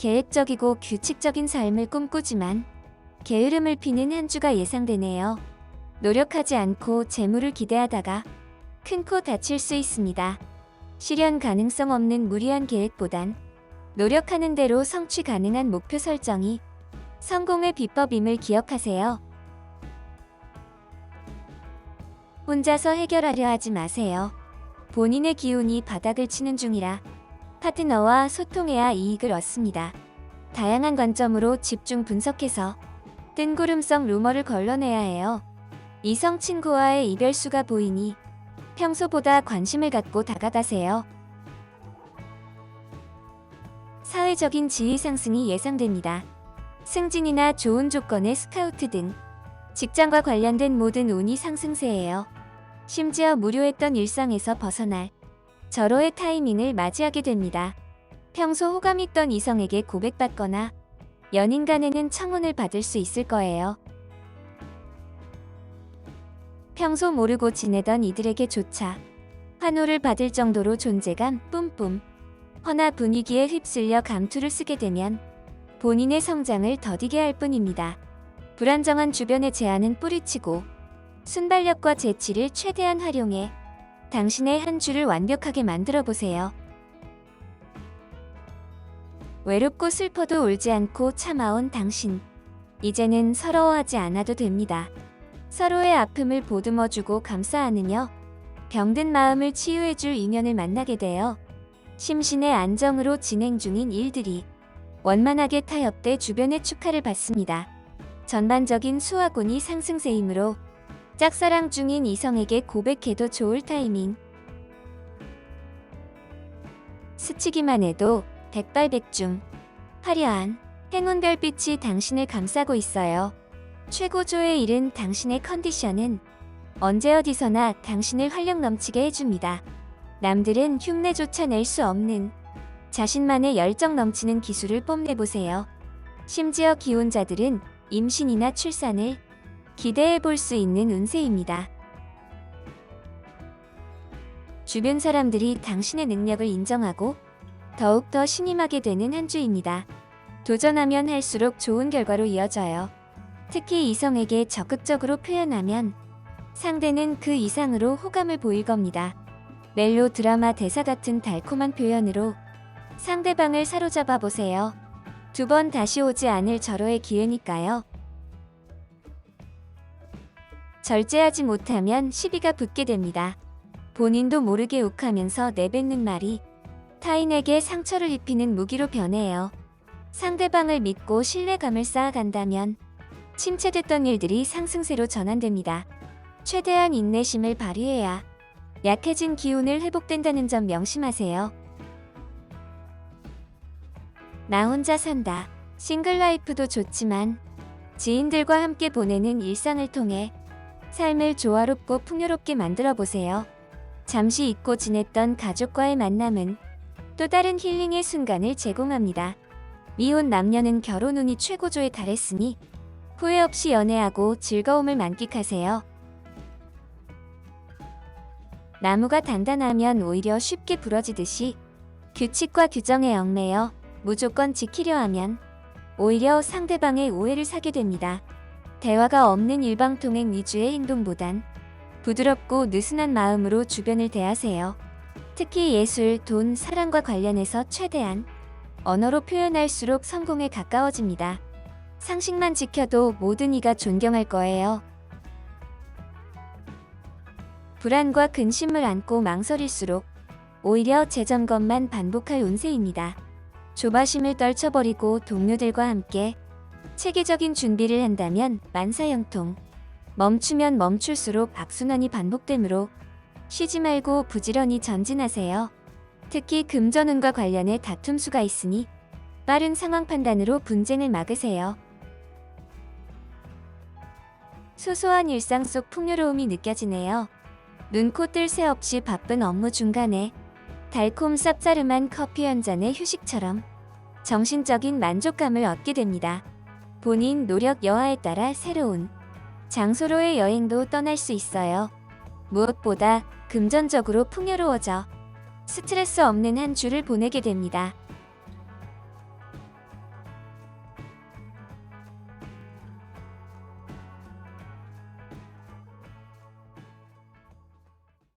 계획적이고 규칙적인 삶을 꿈꾸지만 게으름을 피는 한 주가 예상되네요. 노력하지 않고 재물을 기대하다가 큰 코 다칠 수 있습니다. 실현 가능성 없는 무리한 계획보단 노력하는 대로 성취 가능한 목표 설정이 성공의 비법임을 기억하세요. 혼자서 해결하려 하지 마세요. 본인의 기운이 바닥을 치는 중이라 파트너와 소통해야 이익을 얻습니다. 다양한 관점으로 집중 분석해서 뜬구름성 루머를 걸러내야 해요. 이성 친구와의 이별수가 보이니 평소보다 관심을 갖고 다가가세요. 사회적인 지위 상승이 예상됩니다. 승진이나 좋은 조건의 스카우트 등 직장과 관련된 모든 운이 상승세예요. 심지어 무료했던 일상에서 벗어날 절호의 타이밍을 맞이하게 됩니다. 평소 호감 있던 이성에게 고백받거나 연인 간에는 청혼을 받을 수 있을 거예요. 평소 모르고 지내던 이들에게조차 환호를 받을 정도로 존재감 뿜뿜. 허나 분위기에 휩쓸려 감투를 쓰게 되면 본인의 성장을 더디게 할 뿐입니다. 불안정한 주변의 제한은 뿌리치고 순발력과 재치를 최대한 활용해 당신의 한 주를 완벽하게 만들어 보세요. 외롭고 슬퍼도 울지 않고 참아온 당신. 이제는 서러워하지 않아도 됩니다. 서로의 아픔을 보듬어주고 감싸 안으며 병든 마음을 치유해줄 인연을 만나게 되어 심신의 안정으로 진행 중인 일들이 원만하게 타협돼 주변의 축하를 받습니다. 전반적인 수화군이 상승세이므로 짝사랑 중인 이성에게 고백해도 좋을 타이밍. 스치기만 해도 백발백중. 화려한 행운 별빛이 당신을 감싸고 있어요. 최고조에 이른 당신의 컨디션은 언제 어디서나 당신을 활력 넘치게 해줍니다. 남들은 흉내조차 낼 수 없는 자신만의 열정 넘치는 기술을 뽐내보세요. 심지어 기혼자들은 임신이나 출산을 기대해 볼 수 있는 운세입니다. 주변 사람들이 당신의 능력을 인정하고 더욱더 신임하게 되는 한 주입니다. 도전하면 할수록 좋은 결과로 이어져요. 특히 이성에게 적극적으로 표현하면 상대는 그 이상으로 호감을 보일 겁니다. 멜로 드라마 대사 같은 달콤한 표현으로 상대방을 사로잡아 보세요. 두 번 다시 오지 않을 절호의 기회니까요. 절제하지 못하면 시비가 붙게 됩니다. 본인도 모르게 욱하면서 내뱉는 말이 타인에게 상처를 입히는 무기로 변해요. 상대방을 믿고 신뢰감을 쌓아간다면 침체됐던 일들이 상승세로 전환됩니다. 최대한 인내심을 발휘해야 약해진 기운을 회복된다는 점 명심하세요. 나 혼자 산다. 싱글 라이프도 좋지만 지인들과 함께 보내는 일상을 통해 삶을 조화롭고 풍요롭게 만들어 보세요. 잠시 잊고 지냈던 가족과의 만남은 또 다른 힐링의 순간을 제공합니다. 미혼 남녀는 결혼 운이 최고조에 달했으니 후회 없이 연애하고 즐거움을 만끽하세요. 나무가 단단하면 오히려 쉽게 부러지듯이 규칙과 규정에 얽매여 무조건 지키려 하면 오히려 상대방의 오해를 사게 됩니다. 대화가 없는 일방통행 위주의 행동보단 부드럽고 느슨한 마음으로 주변을 대하세요. 특히 예술, 돈, 사랑과 관련해서 최대한 언어로 표현할수록 성공에 가까워집니다. 상식만 지켜도 모든 이가 존경할 거예요. 불안과 근심을 안고 망설일수록 오히려 재점검만 반복할 운세입니다. 조바심을 떨쳐버리고 동료들과 함께 체계적인 준비를 한다면 만사형통. 멈추면 멈출수록 악순환이 반복되므로 쉬지 말고 부지런히 전진하세요. 특히 금전운과 관련해 다툼 수가 있으니 빠른 상황 판단으로 분쟁을 막으세요. 소소한 일상 속 풍요로움이 느껴지네요. 눈코 뜰 새 없이 바쁜 업무 중간에 달콤 쌉싸름한 커피 한 잔의 휴식처럼 정신적인 만족감을 얻게 됩니다. 본인 노력 여하에 따라 새로운 장소로의 여행도 떠날 수 있어요. 무엇보다 금전적으로 풍요로워져 스트레스 없는 한 주를 보내게 됩니다.